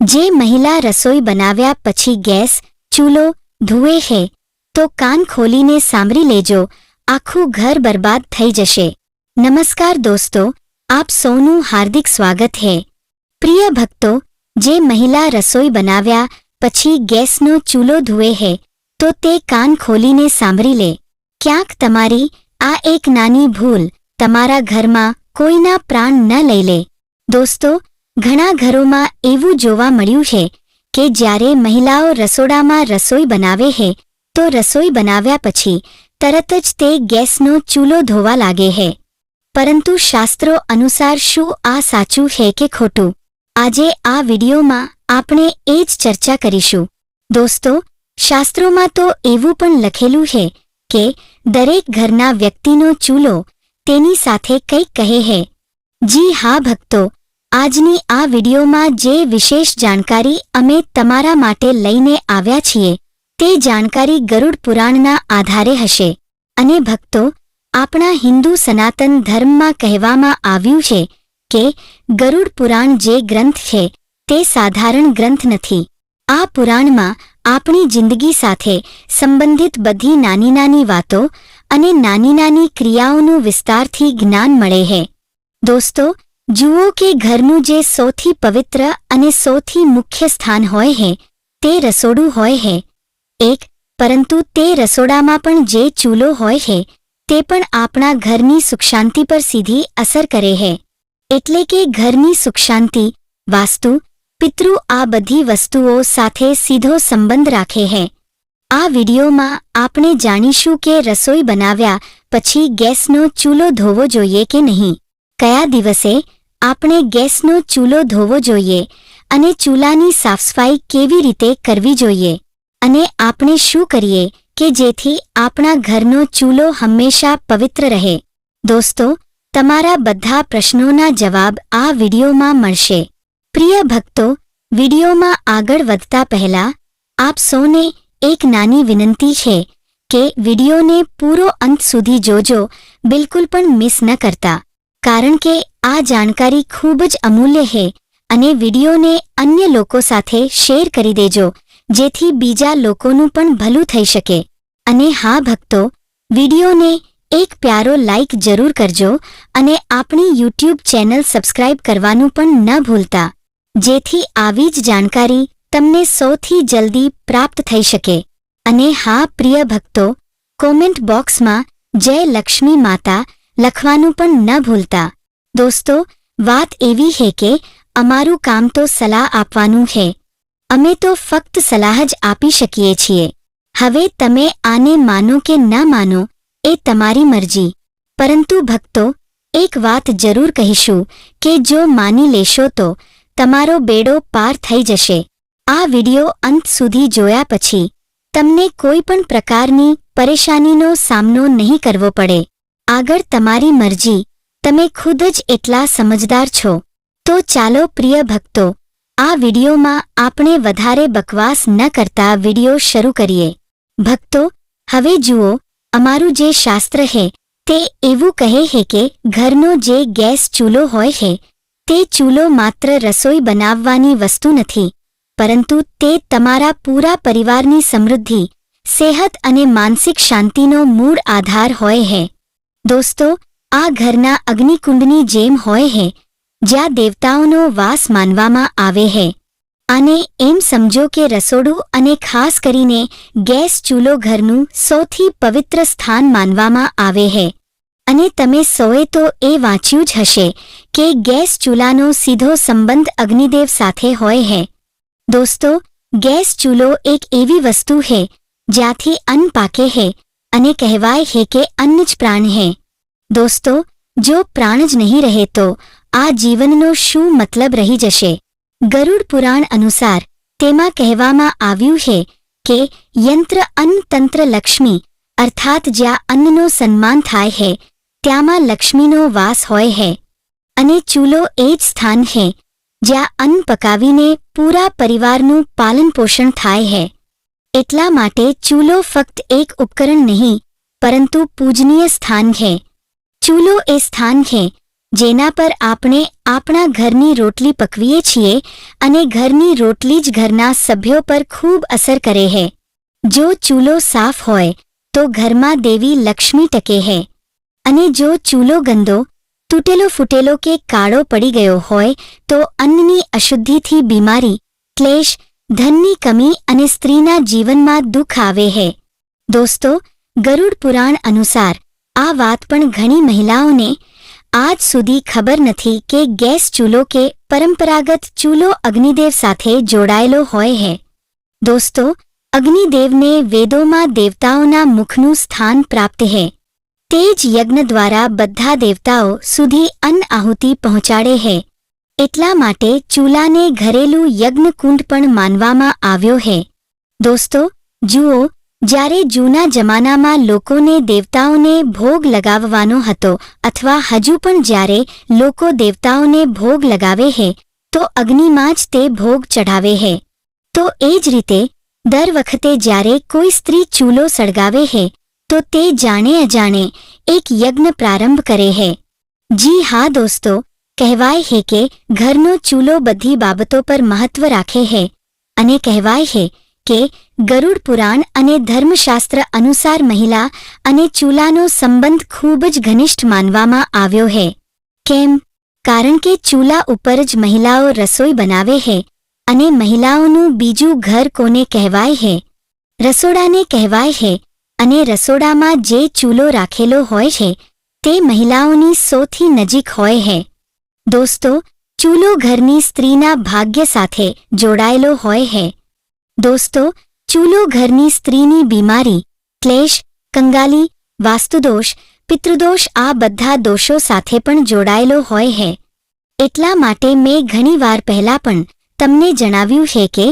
જે મહિલા રસોઈ બનાવ્યા પછી ગેસ, ચૂલો, ધુએ હે, તો કાન ખોલીને સાંભળી લેજો, આખું ઘર બરબાદ થઈ જશે. નમસ્કાર દોસ્તો, આપ સૌનું હાર્દિક સ્વાગત હે. પ્રિય ભક્તો, જે મહિલા રસોઈ બનાવ્યા પછી ગેસનો ચૂલો ધુએ હે, તો તે કાન ખોલીને સાંભળી લે. ક્યાંક તમારી આ એક નાની ભૂલ તમારા ઘરમાં કોઈના પ્રાણ ન લઈ લે. દોસ્તો ઘણા ઘરોમાં એવું જોવા મળ્યું છે કે જ્યારે મહિલાઓ રસોડામાં રસોઈ બનાવે છે તો રસોઈ બનાવ્યા પછી તરત જ તે ગેસનો ચૂલો ધોવા લાગે છે પરંતુ શાસ્ત્રો અનુસાર શું આ સાચું છે કે ખોટું? આજે આ વિડીયોમાં આપણે એ જ ચર્ચા કરીશું. દોસ્તો, શાસ્ત્રોમાં તો એવું પણ લખેલું છે કે દરેક ઘરના વ્યક્તિનો ચૂલો તેની સાથે કંઈક કહે છે જી હા ભક્તો આજની આ વિડિયોમાં જે વિશેષ જાણકારી અમે તમારા માટે લઈને આવ્યા છીએ, તે જાણકારી ગરુડ પુરાણના આધારે હશે. અને ભક્તો, આપણા હિન્દુ સનાતન ધર્મમાં કહેવામાં આવ્યું છે કે, ગરુડ પુરાણ જે ગ્રંથ છે, તે સાધારણ ગ્રંથ નથી. આ પુરાણમાં આપણી જિંદગી સાથે સંબંધિત બધી નાની નાની વાતો અને નાની નાની ક્રિયાઓનું વિસ્તારથી જ્ઞાન મળે છે. દોસ્તો જુઓ કે ઘરનું જે સૌથી પવિત્ર અને સૌથી મુખ્ય સ્થાન હોય હે, તે રસોડું હોય હે. એક, પરંતુ તે રસોડામાં પણ જે ચૂલો હોય છે તે પણ આપણા ઘરની સુખશાંતિ પર સીધી અસર કરે છે એટલે કે ઘરની સુખશાંતિ, વાસ્તુ, પિતૃ આ બધી વસ્તુઓ સાથે સીધો સંબંધ રાખે છે આ વિડિયોમાં આપણે જાણીશું કે રસોઈ બનાવ્યા પછી ગેસનો ચૂલો ધોવો જોઈએ કે નહીં. કયા દિવસે આપણે ગેસનો ચૂલો ધોવો જોઈએ અને ચૂલાની સાફસફાઈ કેવી રીતે કરવી જોઈએ અને આપણે શું કરીએ કે જેથી આપણા ઘરનો ચૂલો હંમેશા પવિત્ર રહે. દોસ્તો, તમારા બધા પ્રશ્નોના જવાબ આ વિડિયોમાં મળશે. પ્રિય ભક્તો, વિડિયોમાં આગળ વધતા પહેલા, આપ સૌને એક નાની વિનંતી છે કે વિડિયોને પૂરો અંત સુધી જોજો, બિલકુલ પણ મિસ ન કરતા. કારણ કે આ જાણકારી ખૂબ જ અમૂલ્ય છે અને વિડિયોને અન્ય લોકો સાથે શેર કરી દેજો, જેથી બીજા લોકોનું પણ ભલું થઈ શકે. અને હા ભક્તો, વિડીયોને એક પ્યારો લાઇક જરૂર કરજો અને આપણી યુટ્યુબ ચેનલ સબસ્ક્રાઇબ કરવાનું પણ ન ભૂલતા, જેથી આવી જ જાણકારી તમને સૌથી જલ્દી પ્રાપ્ત થઈ શકે. અને હા પ્રિય ભક્તો, કોમેન્ટ બોક્સમાં જય લક્ષ્મી માતા લખવાનું પણ ન ભૂલતા. દોસ્તો, વાત એવી છે કે અમારું કામ તો સલાહ આપવાનું છે અમે તો ફક્ત સલાહ જ આપી શકીએ છીએ. હવે તમે આને માનો કે ન માનો, એ તમારી મરજી. પરંતુ ભક્તો, એક વાત જરૂર કહીશું કે જો માની લેશો તો તમારો બેડો પાર થઈ જશે. આ વિડિયો અંત સુધી જોયા પછી તમને કોઈ પણ પ્રકારની પરેશાનીનો સામનો નહીં કરવો પડે. આગળ તમારી મરજી. તમે ખુદ જ એટલા સમજદાર છો. તો ચાલો પ્રિય ભક્તો, આ વિડીયોમાં આપણે વધારે બકવાસ ન કરતા વિડિયો શરૂ કરીએ. ભક્તો, હવે જુઓ, અમારું જે શાસ્ત્ર છે તે એવું કહે છે કે ઘરનો જે ગેસ ચૂલો હોય છે તે ચૂલો માત્ર રસોઈ બનાવવાની વસ્તુ નથી, પરંતુ તે તમારા પૂરા પરિવારની સમૃદ્ધિ, સેહત અને માનસિક શાંતિનો મૂળ આધાર હોય છે દોસ્તો આ ઘરના અગ્નિકુંડની જેમ હોય છે જ્યાં દેવતાઓનો વાસ માનવામાં આવે છે અને એમ સમજો કે રસોડું અને ખાસ કરીને ગેસ ચૂલો ઘરનું સૌથી પવિત્ર સ્થાન માનવામાં આવે છે અને તમે સૌએ તો એ વાંચ્યું જ હશે કે ગેસ ચૂલાનો સીધો સંબંધ અગ્નિદેવ સાથે હોય છે દોસ્તો, ગેસ ચૂલો એક એવી વસ્તુ છે જ્યાંથી અન્ન પાકે છે અને કહેવાય છે કે અન્ન જ પ્રાણ છે દોસ્તો, જો પ્રાણ જ નહીં રહે તો આ જીવનનો શું મતલબ રહી જશે? ગરુડ પુરાણ અનુસાર તેમાં કહેવામાં આવ્યું છે કે યંત્ર અન્ન તંત્ર લક્ષ્મી, અર્થાત જ્યાં અન્નનો સન્માન થાય છે ત્યાંમાં લક્ષ્મીનો વાસ હોય છે અને ચૂલો એ જ સ્થાન છે જ્યાં અન્ન પકાવીને પૂરા પરિવારનું પાલન પોષણ થાય છે એટલા માટે ચૂલો ફક્ત એક ઉપકરણ નહીં, પરંતુ પૂજનીય સ્થાન છે ચૂલો એ સ્થાન છે જેના પર આપણે આપણા ઘરની રોટલી પકવીએ છીએ અને ઘરની રોટલી જ ઘરના સભ્યો પર ખૂબ અસર કરે છે જો ચૂલો સાફ હોય, તો ઘરમાં દેવી લક્ષ્મી ટકે છે અને જો ચૂલો ગંદો, તૂટેલો ફૂટેલો કે કાળો પડી ગયો હોય, તો અન્નની અશુદ્ધિથી બીમારી, ક્લેશ, ધનની કમી અને સ્ત્રીના જીવનમાં દુઃખ આવે છે દોસ્તો, ગરુડ પુરાણ અનુસાર આ વાત પણ ઘણી મહિલાઓને આજ સુધી ખબર નથી કે ગેસ ચૂલો કે પરંપરાગત ચૂલો અગ્નિદેવ સાથે જોડાયેલો હોય હે. દોસ્તો, અગ્નિદેવને વેદોમાં દેવતાઓના મુખનું સ્થાન પ્રાપ્ત છે તે જ યજ્ઞ દ્વારા બધા દેવતાઓ સુધી અન્ન આહુતિ પહોંચાડે છે એટલા માટે ચૂલાને ઘરેલું યજ્ઞકુંડ પણ માનવામાં આવ્યો છે દોસ્તો, જુઓ જ્યારે જૂના જમાનામાં લોકોને દેવતાઓને ભોગ લગાવવાનો હતો અથવા હજુ પણ જ્યારે લોકો દેવતાઓને ભોગ લગાવે છે તો અગ્નિમાં જ તે ભોગ ચઢાવે છે તો એ જ રીતે, દર વખતે જ્યારે કોઈ સ્ત્રી ચૂલો સળગાવે છે તો તે જાણે અજાણે એક યજ્ઞ પ્રારંભ કરે છે જી હા દોસ્તો, કહેવાય છે કે ઘરનો ચૂલો બધી બાબતો પર મહત્વ રાખે છે અને કહેવાય છે કે ગરુડ પુરાણ અને ધર્મશાસ્ત્ર અનુસાર મહિલા અને ચૂલાનો સંબંધ ખૂબ જ ઘનિષ્ઠ માનવામાં આવ્યો છે કેમ? કારણ કે ચૂલા ઉપર જ મહિલાઓ રસોઈ બનાવે છે અને મહિલાઓનું બીજું ઘર કોને કહેવાય છે રસોડાને કહેવાય છે અને રસોડામાં જે ચૂલો રાખેલો હોય છે તે મહિલાઓની સૌથી નજીક હોય છે દોસ્તો, ચૂલો ઘરની સ્ત્રીના ભાગ્ય સાથે જોડાયેલો હોય છે દોસ્તો, ચૂલો ઘરની સ્ત્રીની બીમારી, ક્લેશ, કંગાલી, વાસ્તુદોષ, પિતૃદોષ આ બધા દોષો સાથે પણ જોડાયેલો હોય હે. એટલા માટે મેં ઘણીવાર પહેલા પણ તમને જણાવ્યું છે કે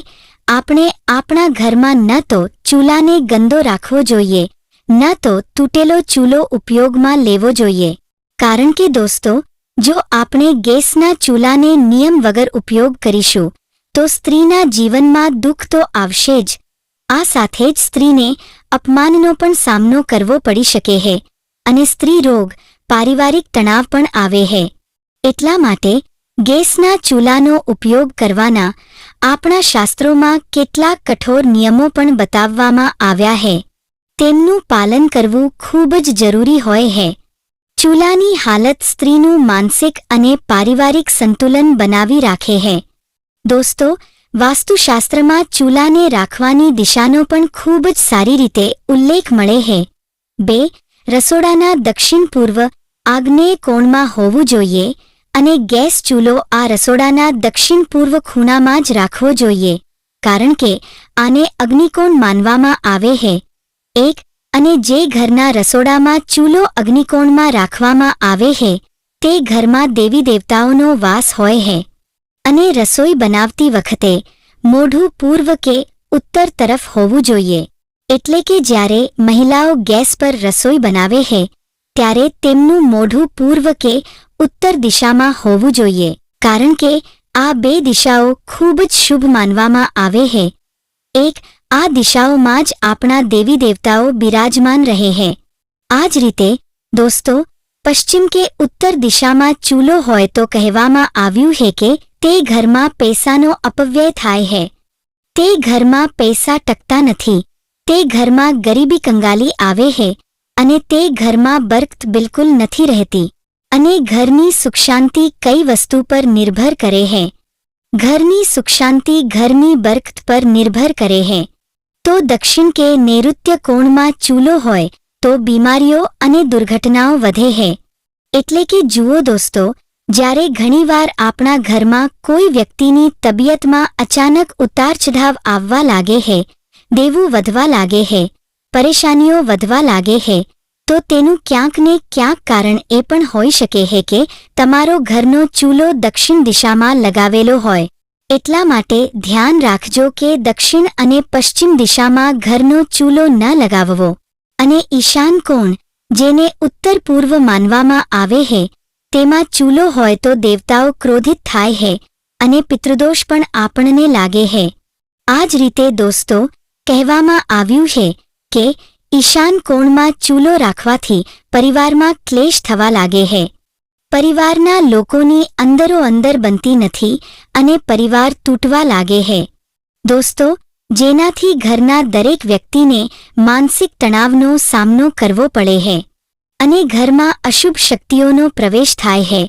આપણે આપણા ઘરમાં ન તો ચૂલાને ગંદો રાખવો જોઈએ, ન તો તૂટેલો ચૂલો ઉપયોગમાં લેવો જોઈએ. કારણ કે દોસ્તો, જો આપણે ગેસના ચૂલાને નિયમ વગર ઉપયોગ કરીશું તો સ્ત્રીના જીવનમાં દુઃખ તો આવશે જ. આ સાથે જ સ્ત્રીને અપમાનનો પણ સામનો કરવો પડી શકે છે અને સ્ત્રી રોગ, પારિવારિક તણાવ પણ આવે છે એટલા માટે ગેસના ચૂલાનો ઉપયોગ કરવાના આપણા શાસ્ત્રોમાં કેટલાક કઠોર નિયમો પણ બતાવવામાં આવ્યા છે તેમનું પાલન કરવું ખૂબ જ જરૂરી હોય છે ચૂલાની હાલત સ્ત્રીનું માનસિક અને પારિવારિક સંતુલન બનાવી રાખે છે દોસ્તો, વાસ્તુશાસ્ત્રમાં ચૂલાને રાખવાની દિશાનો પણ ખૂબ જ સારી રીતે ઉલ્લેખ મળે છે બે, રસોડાના દક્ષિણ પૂર્વ આગ્નેય કોણમાં હોવું જોઈએ અને ગેસ ચૂલો આ રસોડાના દક્ષિણ પૂર્વ ખૂણામાં જ રાખવો જોઈએ, કારણ કે આને અગ્નિકોણ માનવામાં આવે છે એક, અને જે ઘરના રસોડામાં ચૂલો અગ્નિકોણમાં રાખવામાં આવે છે તે ઘરમાં દેવી દેવતાઓનો વાસ હોય છે અને રસોઈ બનાવતી વખતે મોઢું પૂર્વ કે ઉત્તર તરફ હોવું જોઈએ. એટલે કે જ્યારે મહિલાઓ ગેસ પર રસોઈ બનાવે છે ત્યારે તેમનું મોઢું પૂર્વ કે ઉત્તર દિશામાં હોવું જોઈએ. કારણ કે આ બે દિશાઓ ખૂબ જ શુભ માનવામાં આવે છે એક, આ દિશાઓમાં જ આપણા દેવી દેવતાઓ બિરાજમાન રહે છે આ જ રીતે, દોસ્તો, પશ્ચિમ કે ઉત્તર દિશામાં ચૂલો હોય તો કહેવામાં આવ્યું છે કે તે ઘરમાં પૈસાનો અપવ્યય થાય છે તે ઘરમાં પૈસા ટકતા નથી. તે ઘરમાં ગરીબી કંગાલી આવે છે અને તે ઘરમાં બરકત બિલકુલ નથી રહેતી. અને ઘરની સુખશાંતિ કઈ વસ્તુ પર નિર્ભર કરે છે ઘરની સુખશાંતિ ઘરની બરકત પર નિર્ભર કરે છે તો દક્ષિણ કે નૈઋત્ય કોણમાં ચૂલો હોય તો બીમારીઓ અને દુર્ઘટનાઓ વધે છે એટલે કે જુઓ દોસ્તો જ્યારે ઘણીવાર આપણા ઘરમાં કોઈ વ્યક્તિની તબિયતમાં અચાનક ઉતાર ચઢાવ આવવા લાગે છે દેવું વધવા લાગે છે પરેશાનીઓ વધવા લાગે છે તો તેનું ક્યાંક ને ક્યાંક કારણ એ પણ હોઈ શકે છે કે તમારો ઘરનો ચૂલો દક્ષિણ દિશામાં લગાવેલો હોય. એટલા માટે ધ્યાન રાખજો કે દક્ષિણ અને પશ્ચિમ દિશામાં ઘરનો ચૂલો ન લગાવવો. અને ઈશાન કોણ, જેને ઉત્તર પૂર્વ માનવામાં આવે છે તેમાં ચૂલો હોય તો દેવતાઓ ક્રોધિત થાય છે અને પિતૃદોષ પણ આપણને લાગે છે આ જ રીતે દોસ્તો, કહેવામાં આવ્યું છે કે, ઈશાન કોણમાં ચૂલો રાખવાથી પરિવારમાં ક્લેશ થવા લાગે છે પરિવારના લોકોની અંદરો અંદર બનતી નથી અને પરિવાર તૂટવા લાગે છે દોસ્તો, જેનાથી ઘરના દરેક વ્યક્તિને માનસિક તણાવનો સામનો કરવો પડે છે અને ઘરમાં અશુભ શક્તિઓનો પ્રવેશ થાય છે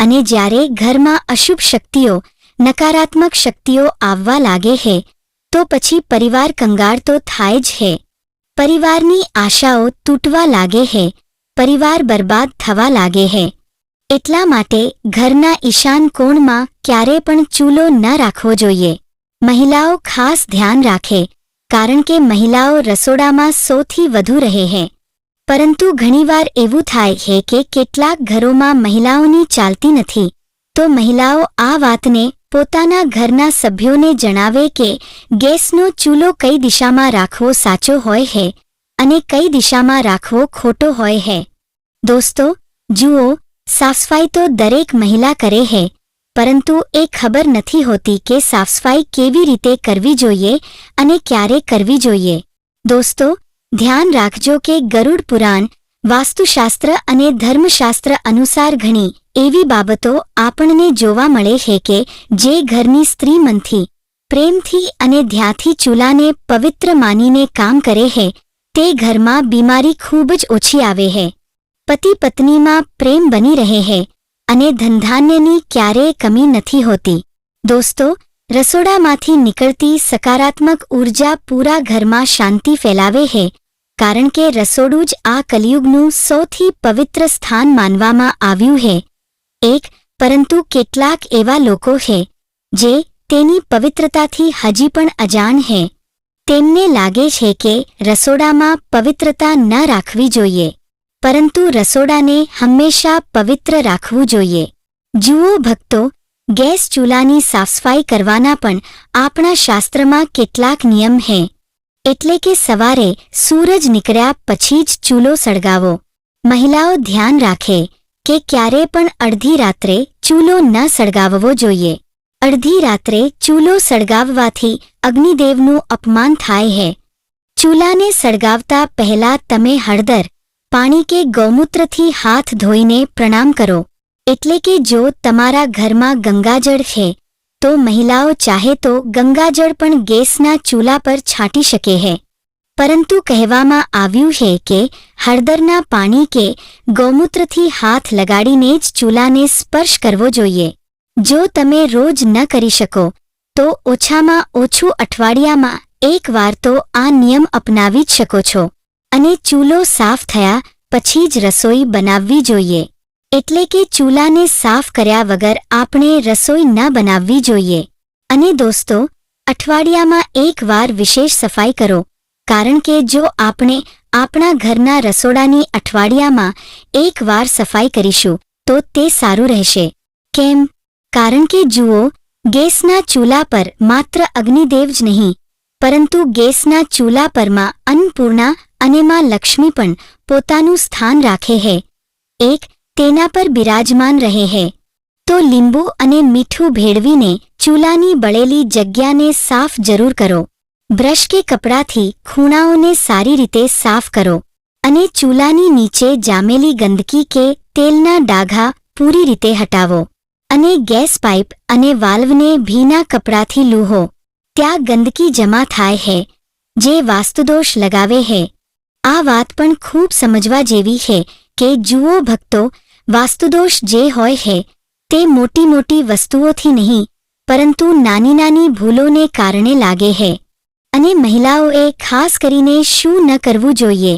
અને જ્યારે ઘરમાં અશુભ શક્તિઓ, નકારાત્મક શક્તિઓ આવવા લાગે છે તો પછી પરિવાર કંગાળ તો થાય જ છે પરિવારની આશાઓ તૂટવા લાગે છે પરિવાર બરબાદ થવા લાગે છે એટલા માટે ઘરના ઈશાન કોણમાં ક્યારે પણ ચૂલો ન રાખવો જોઈએ. મહિલાઓ ખાસ ધ્યાન રાખે, કારણ કે મહિલાઓ રસોડામાં સૌથી વધુ રહે છે પરંતુ ઘણીવાર એવું થાય છે કે કેટલાક ઘરોમાં મહિલાઓની ચાલતી નથી. તો મહિલાઓ આ વાતને પોતાના ઘરના સભ્યોને જણાવે કે ગેસનો ચૂલો કઈ દિશામાં રાખવો સાચો હોય છે અને કઈ દિશામાં રાખવો ખોટો હોય છે દોસ્તો, જુઓ, સાફસફાઈ તો દરેક મહિલા કરે છે પરંતુ એ ખબર નથી હોતી કે સાફસફાઈ કેવી રીતે કરવી જોઈએ અને ક્યારે કરવી જોઈએ. દોસ્તો ધ્યાન રાખજો કે ગરુડ પુરાણ, વાસ્તુશાસ્ત્ર અને ધર્મશાસ્ત્ર અનુસાર ઘણી એવી બાબતો આપણને જોવા મળે છે કે જે ઘરની સ્ત્રી મનથી પ્રેમથી અને ધ્યાથી ચૂલાને પવિત્ર માનીને કામ કરે છે, તે ઘરમાં બીમારી ખૂબ જ ઓછી આવે છે. પતિ પત્નીમાં પ્રેમ બની રહે છે અને ધનધાન્યની ક્યારેય કમી નથી હોતી. દોસ્તો, રસોડામાંથી નીકળતી સકારાત્મક ઊર્જા પૂરા ઘરમાં શાંતિ ફેલાવે છે કારણ કે રસોડું જ આ કલિયુગનું સૌથી પવિત્ર સ્થાન માનવામાં આવ્યું છે એક, પરંતુ કેટલાક એવા લોકો છે જે તેની પવિત્રતાથી હજી પણ અજાણ છે તેમને લાગે છે કે રસોડામાં પવિત્રતા ન રાખવી જોઈએ, પરંતુ રસોડાને હંમેશા પવિત્ર રાખવું જોઈએ. જુઓ ભક્તો, ગેસ ચૂલાની સાફસફાઈ કરવાના પણ આપણા શાસ્ત્રમાં કેટલાક નિયમ છે એટલે કે સવારે સૂરજ નીકળ્યા પછી જ ચૂલો સળગાવો. મહિલાઓ ધ્યાન રાખે કે ક્યારે પણ અડધી રાત્રે ચૂલો ન સળગાવવો જોઈએ. અડધી રાત્રે ચૂલો સળગાવવાથી અગ્નિદેવનું અપમાન થાય છે ચૂલાને સળગાવતા પહેલા તમે હળદર, પાણી કે ગૌમૂત્રથી હાથ ધોઈને પ્રણામ કરો. એટલે કે જો તમારા ઘરમાં ગંગાજળ છે તો મહિલાઓ ચાહે તો ગંગાજળ પણ ગેસના ચૂલા પર છાંટી શકે છે પરંતુ કહેવામાં આવ્યું છે કે હળદરના પાણી કે ગૌમૂત્રથી હાથ લગાડીને જ ચૂલાને સ્પર્શ કરવો જોઈએ. જો તમે રોજ ન કરી શકો, તો ઓછામાં ઓછું અઠવાડિયામાં એક વાર તો આ નિયમ અપનાવી જ શકો છો. અને ચૂલો સાફ થયા પછી જ રસોઈ બનાવવી જોઈએ. એટલે કે ચૂલાને સાફ કર્યા વગર આપણે રસોઈ ન બનાવવી જોઈએ. અને દોસ્તો, અઠવાડિયામાં એક વાર વિશેષ સફાઈ કરો. કારણ કે જો આપણે આપણા ઘરના રસોડાની અઠવાડિયામાં એક વાર સફાઈ કરીશું, તો તે સારું રહેશે. કેમ? કારણ કે જુઓ, ગેસના ચૂલા પર માત્ર અગ્નિદેવ જ નહીં, પરંતુ ગેસના ચૂલા પરમાં અન્નપૂર્ણા અને માં લક્ષ્મી પણ પોતાનું સ્થાન રાખે છે એક તેના પર બિરાજમાન રહે છે તો લીંબુ અને મીઠું ભેળવીને ચૂલાની બળેલી જગ્યાને સાફ જરૂર કરો. બ્રશ કે કપડાથી ખૂણાઓને સારી રીતે સાફ કરો અને ચૂલાની નીચે જામેલી ગંદકી કે તેલના ડાઘા પૂરી રીતે હટાવો અને ગેસ પાઇપ અને વાલ્વને ભીના કપડાથી લૂહો. ત્યાં ગંદકી જમા થાય છે જે વાસ્તુદોષ લગાવે છે આ વાત પણ ખૂબ સમજવા જેવી છે કે જુઓ ભક્તો વાસ્તુદોષ જે હોય છે તે મોટી મોટી વસ્તુઓથી નહીં, પરંતુ નાની નાની ભૂલોને કારણે લાગે છે અને મહિલાઓએ ખાસ કરીને શું ન કરવું જોઈએ,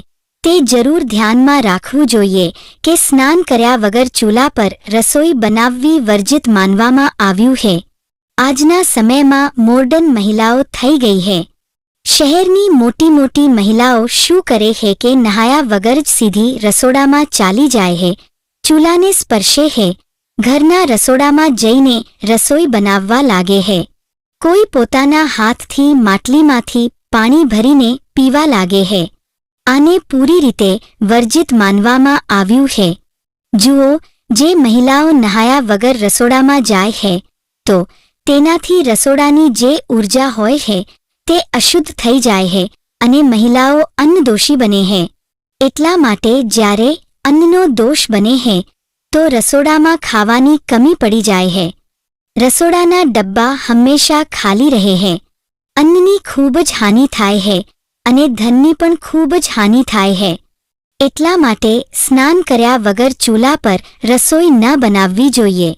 તે જરૂર ધ્યાનમાં રાખવું જોઈએ કે સ્નાન કર્યા વગર ચૂલા પર રસોઈ બનાવવી વર્જિત માનવામાં આવ્યું છે આજના સમયમાં મોર્ડન મહિલાઓ થઈ ગઈ છે શહેરની મોટી મોટી મહિલાઓ શું કરે છે કે નહાયા વગર જ સીધી રસોડામાં ચાલી જાય છે ચૂલાને સ્પર્શે હે, ઘરના રસોડામાં જઈને રસોઈ બનાવવા લાગે છે કોઈ પોતાના હાથથી માટલીમાંથી પાણી ભરીને પીવા લાગે છે આને પૂરી રીતે વર્જિત માનવામાં આવ્યું છે જુઓ, જે મહિલાઓ નહાયા વગર રસોડામાં જાય છે તો તેનાથી રસોડાની જે ઊર્જા હોય છે તે અશુદ્ધ થઈ જાય છે અને મહિલાઓ અન્નદોષી બને છે એટલા માટે જ્યારે અન્નનો દોષ બને છે તો રસોડામાં ખાવાની કમી પડી જાય છે રસોડાના ડબ્બા હંમેશા ખાલી રહે છે અન્નની ખૂબ જ હાનિ થાય છે અને ધનની પણ ખૂબ જ હાનિ થાય છે એટલા માટે સ્નાન કર્યા વગર ચૂલા પર રસોઈ ન બનાવવી જોઈએ.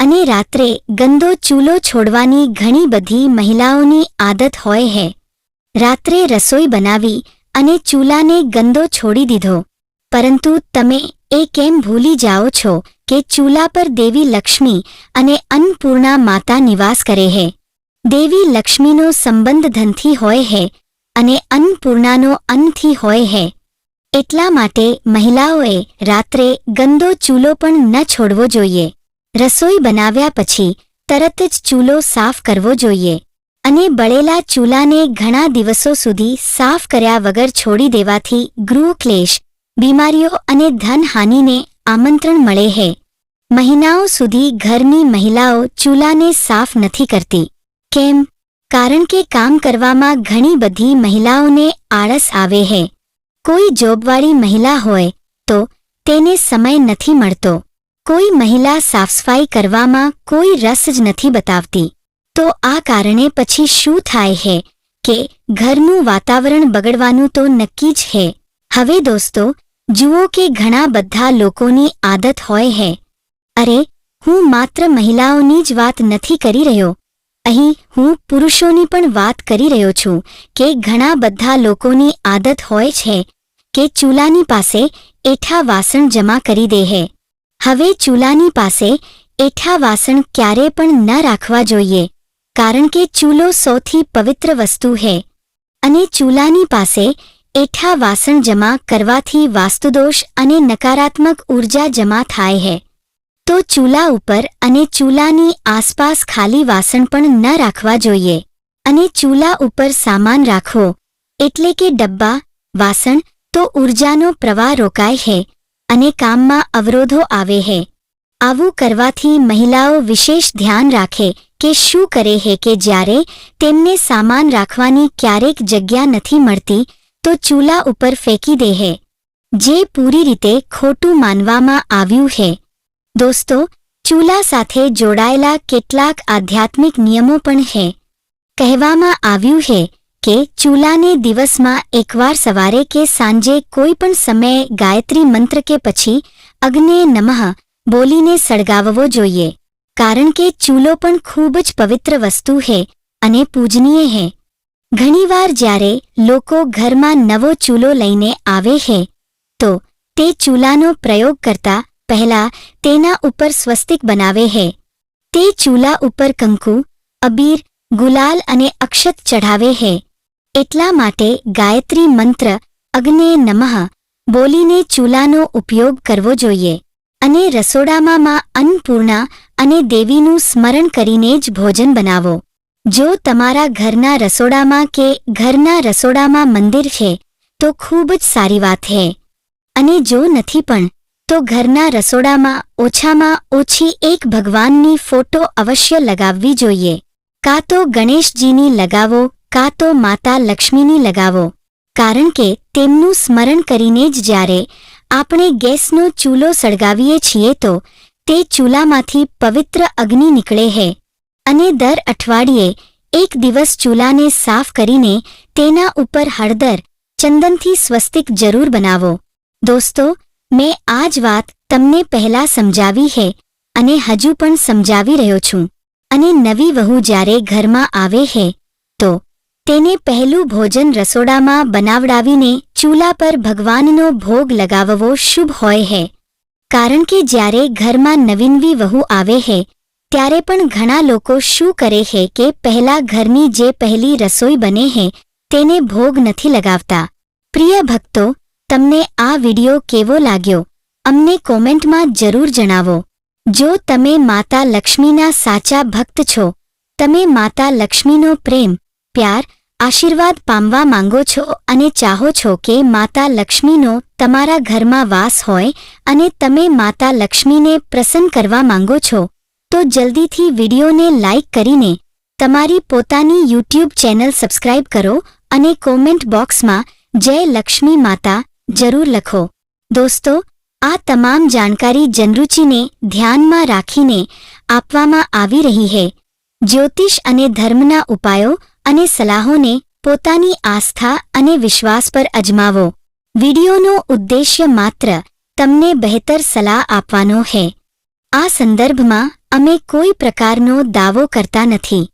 અને રાત્રે ગંદો ચૂલો છોડવાની ઘણી બધી મહિલાઓની આદત હોય છે રાત્રે રસોઈ બનાવી અને ચૂલાને ગંદો છોડી દીધો. પરંતુ તમે એ કેમ ભૂલી જાઓ છો કે ચૂલા પર દેવી લક્ષ્મી અને અન્નપૂર્ણા માતા નિવાસ કરે છે દેવી લક્ષ્મીનો સંબંધ ધનથી હોય હે અને અન્નપૂર્ણાનો અન્નથી હોય હે. એટલા માટે મહિલાઓએ રાત્રે ગંદો ચૂલો પણ ન છોડવો જોઈએ. રસોઈ બનાવ્યા પછી તરત જ ચૂલો સાફ કરવો જોઈએ અને બળેલા ચૂલાને ઘણા દિવસો સુધી સાફ કર્યા વગર છોડી દેવાથી ગૃહક્લેશ બીમારીઓ અને ધનહાનિને આમંત્રણ મળે છે મહિનાઓ સુધી ઘરની મહિલાઓ ચૂલાને સાફ નથી કરતી. કેમ? કારણ કે કામ કરવામાં ઘણી બધી મહિલાઓને આળસ આવે છે કોઈ જોબવાળી મહિલા હોય તો તેને સમય નથી મળતો. કોઈ મહિલા સાફસફાઈ કરવામાં કોઈ રસ જ નથી બતાવતી. તો આ કારણે પછી શું થાય છે કે ઘરનું વાતાવરણ બગડવાનું તો નક્કી જ છે હવે દોસ્તો, જુઓ કે ઘણા બધા લોકોની આદત હોય હે. અરે, હું માત્ર મહિલાઓની જ વાત નથી કરી રહ્યો. અહીં હું પુરુષોની પણ વાત કરી રહ્યો છું કે ઘણા બધા લોકોની આદત હોય છે કે ચૂલાની પાસે એઠા વાસણ જમા કરી દે છે હવે ચૂલાની પાસે એઠા વાસણ ક્યારે પણ ન રાખવા જોઈએ, કારણ કે ચૂલો સૌથી પવિત્ર વસ્તુ છે અને ચૂલાની પાસે એઠા વાસણ જમા કરવાથી વાસ્તુદોષ અને નકારાત્મક ઊર્જા જમા થાય છે તો ચૂલા ઉપર અને ચૂલાની આસપાસ ખાલી વાસણ પણ ન રાખવા જોઈએ. અને ચૂલા ઉપર સામાન રાખવો એટલે કે ડબ્બા, વાસણ તો ઊર્જાનો પ્રવાહ રોકાય છે અને કામમાં અવરોધો આવે છે આવું કરવાથી મહિલાઓ વિશેષ ધ્યાન રાખે કે શું કરે છે કે જ્યારે તેમને સામાન રાખવાની ક્યારેક જગ્યા નથી મળતી તો ચૂલા ઉપર ફેંકી દે છે જે પૂરી રીતે ખોટું માનવામાં આવ્યું છે દોસ્તો, ચૂલા સાથે જોડાયેલા કેટલાક આધ્યાત્મિક નિયમો પણ છે કહેવામાં આવ્યું છે કે ચૂલાને દિવસમાં એકવાર સવારે કે સાંજે કોઈ પણ સમયે ગાયત્રી મંત્ર કે પછી અગ્ને નમઃ બોલીને સળગાવવો જોઈએ. કારણ કે ચૂલો પણ ખૂબ જ પવિત્ર વસ્તુ છે અને પૂજનીય છે ઘણીવાર જ્યારે લોકો ઘરમાં નવો ચૂલો લઈને આવે છે, તો તે ચૂલાનો પ્રયોગ કરતા પહેલા તેના ઉપર સ્વસ્તિક બનાવે છે. તે ચૂલા ઉપર કંકુ, અબીર, ગુલાલ અને અક્ષત ચઢાવે છે. એટલા માટે ગાયત્રી મંત્ર અગ્ને નમઃ બોલીને ચૂલાનો ઉપયોગ કરવો જોઈએ અને રસોડામાં માં અન્નપૂર્ણા અને દેવીનું સ્મરણ કરીને જ ભોજન બનાવો. જો તમારા ઘરના રસોડામાં કે ઘરના રસોડામાં મંદિર છે, તો ખૂબ જ સારી વાત છે અને જો નથી પણ, તો ઘરના રસોડામાં ઓછામાં ઓછી એક ભગવાનની ફોટો અવશ્ય લગાવવી જોઈએ. કાં તો ગણેશજીની લગાવો, કાં તો માતા લક્ષ્મીની લગાવો. કારણ કે તેમનું સ્મરણ કરીને જ જ્યારે આપણે ગેસનો ચૂલો સળગાવીએ છીએ તો તે ચૂલામાંથી પવિત્ર અગ્નિ નીકળે છે અને દર અઠવાડિયે એક દિવસ ચૂલાને સાફ કરીને તેના ઉપર હળદર, ચંદનથી સ્વસ્તિક જરૂર બનાવો. દોસ્તો, મેં આ જ વાત તમને પહેલા સમજાવી છે અને હજુ પણ સમજાવી રહ્યો છું. અને નવી વહુ જ્યારે ઘરમાં આવે છે તો તેને પહેલું ભોજન રસોડામાં બનાવડાવીને ચૂલા પર ભગવાનનો ભોગ લગાવવો શુભ હોય હે. કારણ કે જ્યારે ઘરમાં નવીનવી વહુ આવે છે ત્યારે પણ ઘણા લોકો શું કરે છે કે પહેલા ઘરની જે પહેલી રસોઈ બને છે તેને ભોગ નથી લગાવતા. પ્રિય ભક્તો, તમને આ વિડિયો કેવો લાગ્યો? અમને કોમેન્ટમાં જરૂર જણાવો. જો તમે માતા લક્ષ્મીના સાચા ભક્ત છો, તમે માતા લક્ષ્મીનો પ્રેમ, પ્યાર, આશીર્વાદ પામવા માંગો છો અને ચાહો છો કે માતા લક્ષ્મીનો તમારા ઘરમાં વાસ હોય અને તમે માતા લક્ષ્મીને પ્રસન્ન કરવા માંગો છો તો જલ્દીથી વિડીયોને લાઇક કરીને તમારી પોતાની યુટ્યુબ ચેનલ સબસ્ક્રાઇબ કરો અને કોમેન્ટ બોક્સમાં જય લક્ષ્મી માતા જરૂર લખો. દોસ્તો, આ તમામ જાણકારી જનરુચિને ધ્યાનમાં રાખીને આપવામાં આવી રહી છે. જ્યોતિષ અને ધર્મના ઉપાયો અને સલાહોને પોતાની આસ્થા અને વિશ્વાસ પર અજમાવો. વિડિયોનો ઉદ્દેશ્ય માત્ર તમને બહેતર સલાહ આપવાનો છે. આ સંદર્ભમાં અમે કોઈ પ્રકારનો દાવો કરતા નથી.